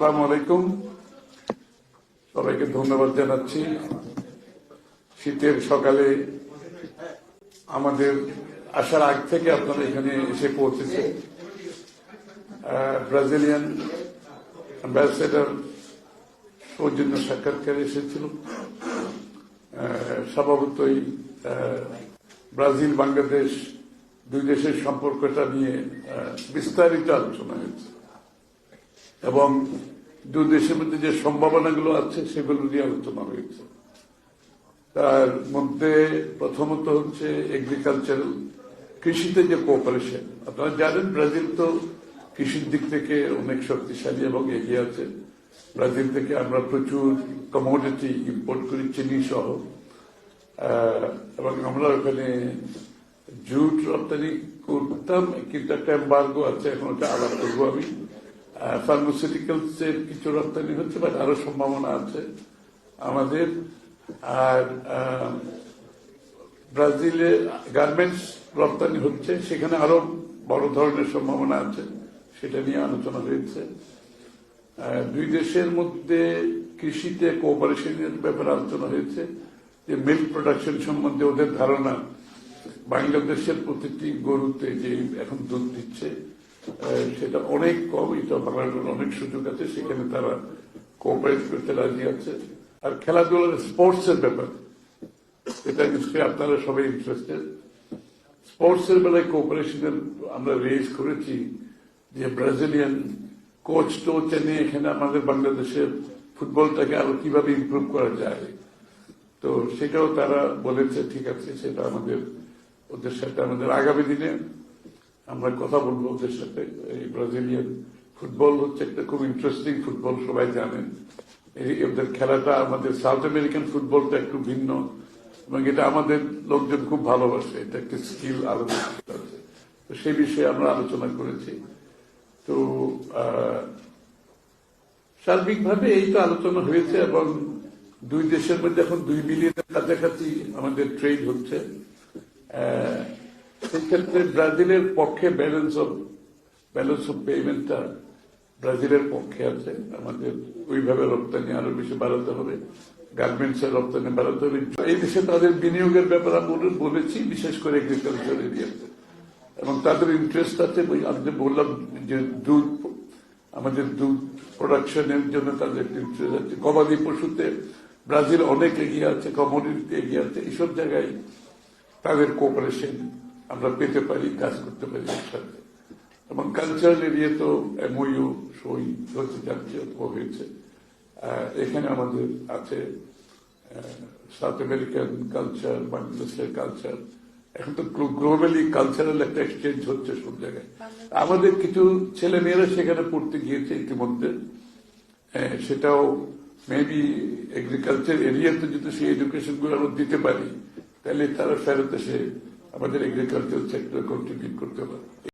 আসসালামু আলাইকুম। সবাইকে ধন্যবাদ জানাচ্ছি। শীতের সকালে আমাদের আসার আগ থেকে আপনারা এখানে এসে পৌঁছেছে ব্রাজিলিয়ান অ্যাম্বাসেডার সৌজন্য সাক্ষাৎকারে এসেছিল। স্বভাবতই ব্রাজিল, বাংলাদেশ দুই দেশের সম্পর্কটা নিয়ে বিস্তারিত আলোচনা হয়েছে। এবং দুই দেশের মধ্যে যে সম্ভাবনাগুলো আছে, সেগুলো নিয়ে আলোচনা হয়েছে। তার মধ্যে প্রথমত হচ্ছে এগ্রিকালচারাল কৃষিতে যে কোঅপারেশন আপনারা জানেন, ব্রাজিল তো কৃষির দিক থেকে অনেক শক্তিশালী এবং এগিয়ে আছে। ব্রাজিল থেকে আমরা প্রচুর কমোডিটি ইম্পোর্ট করি চিনি সহ এবং আমরা ওখানে জুট রপ্তানি করতাম, কিন্তু একটা এম্বার্গো আছে, এখন ওটা আলাদা করব আমি। ফার্মাসিউটিক্যালস এর কিছু রপ্তানি হচ্ছে বাট আরও সম্ভাবনা আছে। আমাদের, আর ব্রাজিলে গার্মেন্টস রপ্তানি হচ্ছে, সেখানে আরও বড় ধরনের সম্ভাবনা আছে, সেটা নিয়ে আলোচনা হয়েছে। দুই দেশের মধ্যে কৃষিতে কোঅপারেশনের ব্যাপারে আলোচনা হয়েছে, যে মিল্ক প্রোডাকশন সম্বন্ধে ওদের ধারণা, বাংলাদেশের প্রতিটি গরুতে যে এখন দুধ দিচ্ছে সেটা অনেক কম, এটা বাংলার অনেক সুযোগ আছে, সেখানে তারা কোঅপারেট করতে রাজি আছে। আর খেলাধুলার স্পোর্টস এর ব্যাপার, এটা নিশ্চয়ই আপনারা সবাই ইন্টারেস্টেড স্পোর্টস এর বেলায় কোঅপারেশনের আমরা রেজ করেছি যে ব্রাজিলিয়ান কোচ টোচ এনে এখানে আমাদের বাংলাদেশের ফুটবলটাকে আরও কীভাবে ইমপ্রুভ করা যায়। তো সেটাও তারা বলেছে, ঠিক আছে, সেটা আমাদের ওদের সাথে আমাদের আগামী দিনে আমরা কথা বলব ওদের সাথে এই ব্রাজিলিয়ান ফুটবল হচ্ছে একটা খুব ইন্টারেস্টিং ফুটবল, সবাই জানেন। ওদের খেলাটা আমাদের সাউথ আমেরিকান ফুটবলটা একটু ভিন্ন, এবং এটা আমাদের লোকজন খুব ভালোবাসে। এটা একটা স্কিল আছে। তো সেই বিষয়ে আমরা আলোচনা করেছি। তো সার্বিকভাবে এই তো আলোচনা হয়েছে, এবং দুই দেশের মধ্যে এখন দুই বিলিয়নের কাছাকাছি আমাদের ট্রেড হচ্ছে। সেক্ষেত্রে ব্রাজিলের পক্ষে ব্যালেন্স অফ ব্যালেন্স অফ পেমেন্টটা ব্রাজিলের পক্ষে আছে। আমাদের ওইভাবে রপ্তানি আরও বেশি বাড়াতে হবে। গার্মেন্টস এর রপ্তানি বাড়াতে হবে। এই দেশে তাদের বিনিয়োগের ব্যাপারে আমি বলেছি, বিশেষ করে এগ্রিকালচার এরিয়াতে এবং তাদের ইন্টারেস্ট আছে। আমি বললাম যে দুধ, আমাদের দুধ প্রোডাকশনের জন্য তাদের ইন্টারেস্ট আছে। গবাদি পশুতে ব্রাজিল অনেক এগিয়ে আছে কমোডিটিতে এগিয়ে আছে। এইসব জায়গায় তাদের কোঅপারেশন আমরা পেতে পারি কাজ করতে পারি একসাথে। এবং কালচারাল এরিয়া তো এমওইউ সই হচ্ছে যাচ্ছে অথবা হয়েছে। এখানে আমাদের আছে সাউথ আমেরিকান কালচার বাংলাদেশের কালচার এখন তো গ্লোবালি কালচারাল একটা এক্সচেঞ্জ হচ্ছে সব জায়গায়। আমাদের কিছু ছেলে মেয়েরা সেখানে পড়তে গিয়েছে ইতিমধ্যে। সেটাও মেবি এগ্রিকালচার এরিয়াতে যদি সেই এডুকেশনগুলো আমরা দিতে পারি তাহলে তারা ফেরত এসে আমাদের এগ্রিকালচার সেক্টর কন্ট্রিবিউট করতে পারে